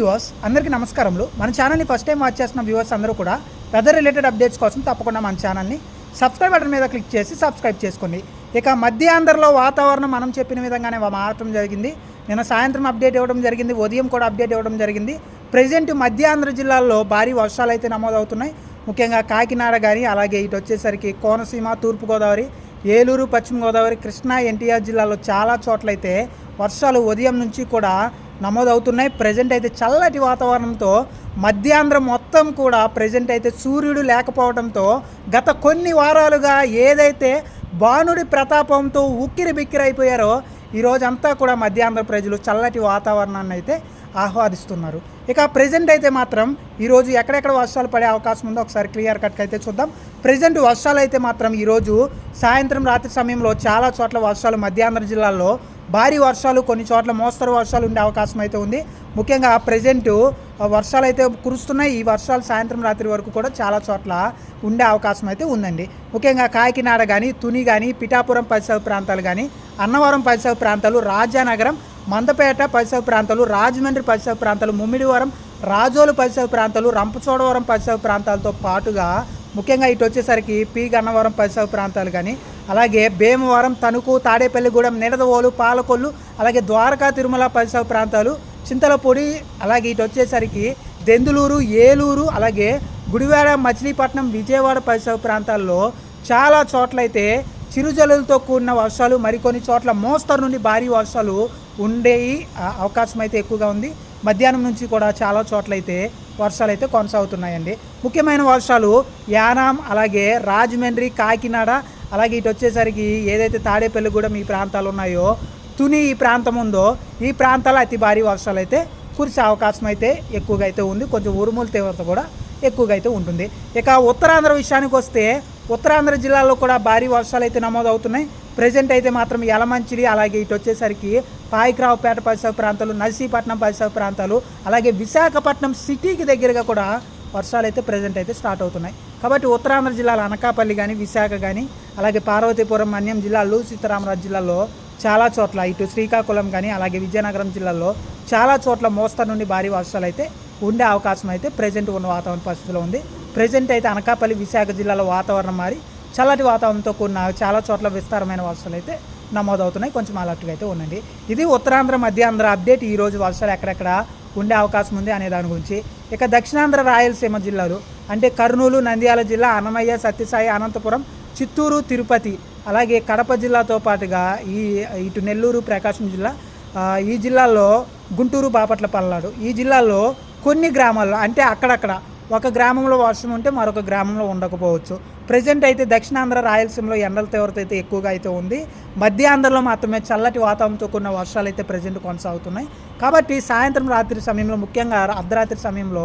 Viewers అందరికీ నమస్కారములు. మన ఛానల్ని ఫస్ట్ టైం వాచ్ చేస్తున్న వ్యూవర్స్ అందరూ కూడా వెదర్ రిలేటెడ్ అప్డేట్స్ కోసం తప్పకుండా మన ఛానల్ని సబ్స్క్రైబ్ బటన్ మీద క్లిక్ చేసి సబ్స్క్రైబ్ చేసుకోండి. ఇక మధ్యాంధ్రలో వాతావరణం మనం చెప్పిన విధంగానే మారటం జరిగింది. నిన్న సాయంత్రం అప్డేట్ ఇవ్వడం జరిగింది. ఉదయం కూడా అప్డేట్ ఇవ్వడం జరిగింది. ప్రజెంట్ మధ్యాంధ్ర జిల్లాల్లో భారీ వర్షాలు అయితే నమోదవుతున్నాయి. ముఖ్యంగా కాకినాడ కానీ అలాగే ఇటు వచ్చేసరికి కోనసీమ తూర్పుగోదావరి ఏలూరు పశ్చిమ గోదావరి కృష్ణా ఎన్టీఆర్ జిల్లాలో చాలా చోట్లయితే వర్షాలు ఉదయం నుంచి కూడా నమోదవుతున్నాయి. ప్రజెంట్ అయితే చల్లటి వాతావరణంతో మధ్యాంధ్ర మొత్తం కూడా ప్రజెంట్ అయితే సూర్యుడు లేకపోవడంతో గత కొన్ని వారాలుగా ఏదైతే బాణుడి ప్రతాపంతో ఉక్కిరి బిక్కిరైపోయారో ఈరోజంతా కూడా మధ్యాంధ్ర ప్రజలు చల్లటి వాతావరణాన్ని అయితే ఆహ్వాదిస్తున్నారు. ఇక ప్రజెంట్ అయితే మాత్రం ఈరోజు ఎక్కడెక్కడ వర్షాలు పడే అవకాశం ఉందో ఒకసారి క్లియర్ కట్గా అయితే చూద్దాం. ప్రజెంట్ వర్షాలు అయితే మాత్రం ఈరోజు సాయంత్రం రాత్రి సమయంలో చాలా చోట్ల వర్షాలు మధ్యాంధ్ర జిల్లాల్లో భారీ వర్షాలు కొన్ని చోట్ల మోస్తరు వర్షాలు ఉండే అవకాశం అయితే ఉంది. ముఖ్యంగా ప్రజెంట్ వర్షాలు అయితే కురుస్తున్నాయి. ఈ వర్షాలు సాయంత్రం రాత్రి వరకు కూడా చాలా చోట్ల ఉండే అవకాశం అయితే ఉందండి. ముఖ్యంగా కాకినాడ కానీ తుని కానీ పిఠాపురం పరిసర ప్రాంతాలు కానీ అన్నవరం పరిసర ప్రాంతాలు రాజానగరం మందపేట పరిసర ప్రాంతాలు రాజమండ్రి పరిసర ప్రాంతాలు ముమ్మిడివరం రాజోలు పరిసర ప్రాంతాలు రంపచోడవరం పరిసర ప్రాంతాలతో పాటుగా ముఖ్యంగా ఇటు వచ్చేసరికి పి గన్నవరం పరిసర ప్రాంతాలు కానీ అలాగే భీమవరం తణుకు తాడేపల్లిగూడెం నిడదవోలు పాలకొల్లు అలాగే ద్వారకా తిరుమల పరిసర ప్రాంతాలు చింతలపొడి అలాగే ఇటు వచ్చేసరికి దెందులూరు ఏలూరు అలాగే గుడివాడ మచిలీపట్నం విజయవాడ పరిసర ప్రాంతాల్లో చాలా చోట్లయితే చిరుజల్లులతో కూడిన వర్షాలు మరికొన్ని చోట్ల మోస్తరు నుండి భారీ వర్షాలు ఉండే అవకాశం అయితే ఎక్కువగా ఉంది. మధ్యాహ్నం నుంచి కూడా చాలా చోట్లయితే వర్షాలు అయితే కొనసాగుతున్నాయండి. ముఖ్యమైన వర్షాలు యానాం అలాగే రాజమండ్రి కాకినాడ అలాగే ఇటు వచ్చేసరికి ఏదైతే తాడేపల్లి కూడా ఈ ప్రాంతాలు ఉన్నాయో తుని ఈ ప్రాంతం ఉందో ఈ ప్రాంతాల్లో అతి భారీ వర్షాలు అయితే కురిసే అవకాశం అయితే ఎక్కువగా అయితే ఉంది. కొంచెం ఉరుముల తీవ్రత కూడా ఎక్కువగా అయితే ఉంటుంది. ఇక ఉత్తరాంధ్ర విషయానికి వస్తే ఉత్తరాంధ్ర జిల్లాలో కూడా భారీ వర్షాలు అయితే నమోదవుతున్నాయి. ప్రజెంట్ అయితే మాత్రం యలమంచిలి అలాగే ఇటు వచ్చేసరికి పాయికరావుపేట పరిసర ప్రాంతాలు నర్సీపట్నం పరిసర ప్రాంతాలు అలాగే విశాఖపట్నం సిటీకి దగ్గరగా కూడా వర్షాలు అయితే ప్రజెంట్ అయితే స్టార్ట్ అవుతున్నాయి. కాబట్టి ఉత్తరాంధ్ర జిల్లాలో అనకాపల్లి కానీ విశాఖ కానీ అలాగే పార్వతీపురం మన్యం జిల్లాలు సీతారామరాజు జిల్లాలో చాలా చోట్ల ఇటు శ్రీకాకుళం కానీ అలాగే విజయనగరం జిల్లాలో చాలా చోట్ల మోస్తరు నుండి భారీ వర్షాలు అయితే ఉండే అవకాశం అయితే ప్రజెంట్ ఉన్న వాతావరణ పరిస్థితిలో ఉంది. ప్రజెంట్ అయితే అనకాపల్లి విశాఖ జిల్లాలో వాతావరణం మారి చల్లటి వాతావరణంతో కూడిన చాలా చోట్ల విస్తారమైన వర్షాలు అయితే నమోదవుతున్నాయి. కొంచెం అలర్ట్గా అయితే ఉండండి. ఇది ఉత్తరాంధ్ర మధ్యాంధ్ర అప్డేట్ ఈ రోజు వర్షాలు ఎక్కడెక్కడ ఉండే అవకాశం ఉంది అనే దాని గురించి. ఇక దక్షిణాంధ్ర రాయలసీమ జిల్లాలు అంటే కర్నూలు నంద్యాల జిల్లా అన్నమయ్య సత్యసాయి అనంతపురం చిత్తూరు తిరుపతి అలాగే కడప జిల్లాతో పాటుగా ఈ ఇటు నెల్లూరు ప్రకాశం జిల్లా ఈ జిల్లాలో గుంటూరు బాపట్ల పల్నాడు. ఈ జిల్లాలో కొన్ని గ్రామాల్లో అంటే అక్కడక్కడ ఒక గ్రామంలో వర్షం ఉంటే మరొక గ్రామంలో ఉండకపోవచ్చు. ప్రజెంట్ అయితే దక్షిణాంధ్ర రాయలసీమలో ఎండల తీవ్రత అయితే ఎక్కువగా అయితే ఉంది. మధ్యాంధ్రలో మాత్రమే చల్లటి వాతావరణంతో కూడిన వర్షాలు అయితే ప్రజెంట్ కొనసాగుతున్నాయి. కాబట్టి సాయంత్రం రాత్రి సమయంలో ముఖ్యంగా అర్ధరాత్రి సమయంలో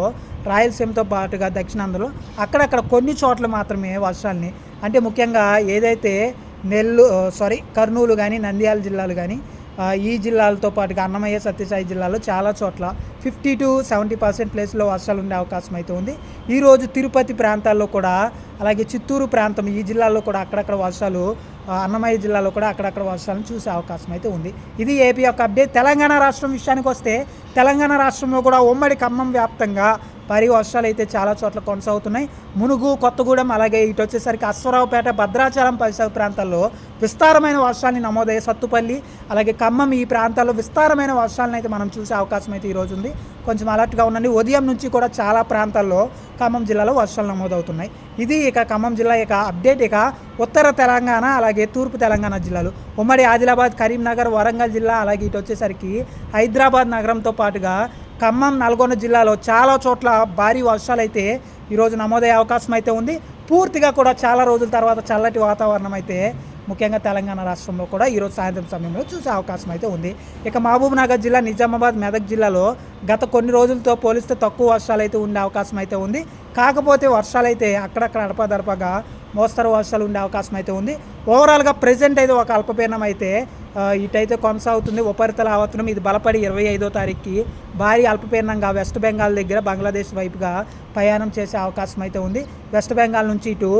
రాయలసీమతో పాటుగా దక్షిణాంధ్రలో అక్కడక్కడ కొన్ని చోట్ల మాత్రమే వర్షాలని అంటే ముఖ్యంగా ఏదైతే నెల్లు సారీ కర్నూలు కానీ నంద్యాల జిల్లాలు కానీ ఈ జిల్లాలతో పాటుగా అన్నమయ్య సత్యసాయి జిల్లాలో చాలా చోట్ల ఫిఫ్టీ టు సెవెంటీ పర్సెంట్ ప్లేస్లో వర్షాలు ఉండే అవకాశం అయితే ఉంది. ఈరోజు తిరుపతి ప్రాంతాల్లో కూడా అలాగే చిత్తూరు ప్రాంతం ఈ జిల్లాలో కూడా అక్కడక్కడ వర్షాలు అన్నమయ్య జిల్లాలో కూడా అక్కడక్కడ వర్షాలను చూసే అవకాశం అయితే ఉంది. ఇది ఏపీ యొక్క అప్డేట్. తెలంగాణ రాష్ట్రం విషయానికి వస్తే తెలంగాణ రాష్ట్రంలో కూడా ఉమ్మడి ఖమ్మం వ్యాప్తంగా భారీ వర్షాలు అయితే చాలా చోట్ల కొనసాగుతున్నాయి. మునుగు కొత్తగూడెం అలాగే ఇటు వచ్చేసరికి అశ్వరావుపేట భద్రాచలం పరిసర ప్రాంతాల్లో విస్తారమైన వర్షాన్ని నమోదయ్యే సత్తుపల్లి అలాగే ఖమ్మం ఈ ప్రాంతాల్లో విస్తారమైన వర్షాలను అయితే మనం చూసే అవకాశం అయితే ఈరోజు ఉంది. కొంచెం అలర్ట్గా ఉండండి. ఉదయం నుంచి కూడా చాలా ప్రాంతాల్లో ఖమ్మం జిల్లాలో వర్షాలు నమోదవుతున్నాయి. ఇది ఇక ఖమ్మం జిల్లా ఇక అప్డేట్. ఇక ఉత్తర తెలంగాణ అలాగే తూర్పు తెలంగాణ జిల్లాలు. ఉమ్మడి ఆదిలాబాద్ కరీంనగర్ వరంగల్ జిల్లా అలాగే ఇటు వచ్చేసరికి హైదరాబాద్ నగరంతో పాటుగా ఖమ్మం నల్గొండ జిల్లాలో చాలా చోట్ల భారీ వర్షాలు అయితే ఈరోజు నమోదయ్యే అవకాశం అయితే ఉంది. పూర్తిగా కూడా చాలా రోజుల తర్వాత చల్లటి వాతావరణం అయితే ముఖ్యంగా తెలంగాణ రాష్ట్రంలో కూడా ఈరోజు సాయంత్రం సమయంలో చూసే అవకాశం అయితే ఉంది. ఇక మహబూబ్నగర్ జిల్లా నిజామాబాద్ మెదక్ జిల్లాలో గత కొన్ని రోజులతో పోలిస్తే తక్కువ వర్షాలు అయితే ఉండే అవకాశం అయితే ఉంది. కాకపోతే వర్షాలు అయితే అక్కడక్కడ అడపదడపగా మోస్తరు వర్షాలు ఉండే అవకాశం అయితే ఉంది. ఓవరాల్గా ప్రజెంట్ అయితే ఒక అల్పపీడనం అయితే ఇటైతే కొనసాగుతుంది. ఉపరితల ఆవర్తనం ఇది బలపడి ఇరవై ఐదో తారీఖుకి భారీ అల్పపీడనంగా వెస్ట్ బెంగాల్ దగ్గర బంగ్లాదేశ్ వైపుగా ప్రయాణం చేసే అవకాశం అయితే ఉంది. వెస్ట్ బెంగాల్ నుంచి ఇటు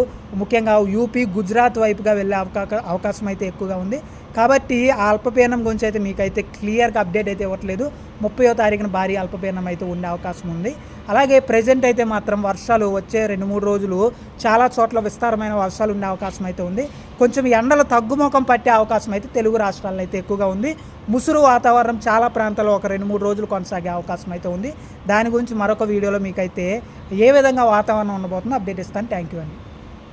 ముఖ్యంగా యూపీ గుజరాత్ వైపుగా వెళ్ళే అవకా అవకాశం అయితే ఎక్కువగా ఉంది. కాబట్టి ఆ అల్పపీడనం గురించి అయితే మీకైతే క్లియర్గా అప్డేట్ అయితే ఇవ్వట్లేదు. ముప్పయో తారీఖున భారీ అల్పపీడనం అయితే ఉండే అవకాశం ఉంది. అలాగే ప్రజెంట్ అయితే మాత్రం వర్షాలు వచ్చే రెండు మూడు రోజులు చాలా చోట్ల విస్తారమైన వర్షాలు ఉండే అవకాశం అయితే ఉంది. కొంచెం ఎండలు తగ్గుముఖం పట్టే అవకాశం అయితే తెలుగు రాష్ట్రాల్లో అయితే ఎక్కువగా ఉంది. ముసురు వాతావరణం చాలా ప్రాంతాల్లో ఒక రెండు మూడు రోజులు కొనసాగే అవకాశం అయితే ఉంది. దాని గురించి మరొక వీడియోలో మీకైతే ఏ విధంగా వాతావరణం ఉండబోతుందో అప్డేట్ ఇస్తాను. థ్యాంక్ యూ అండి.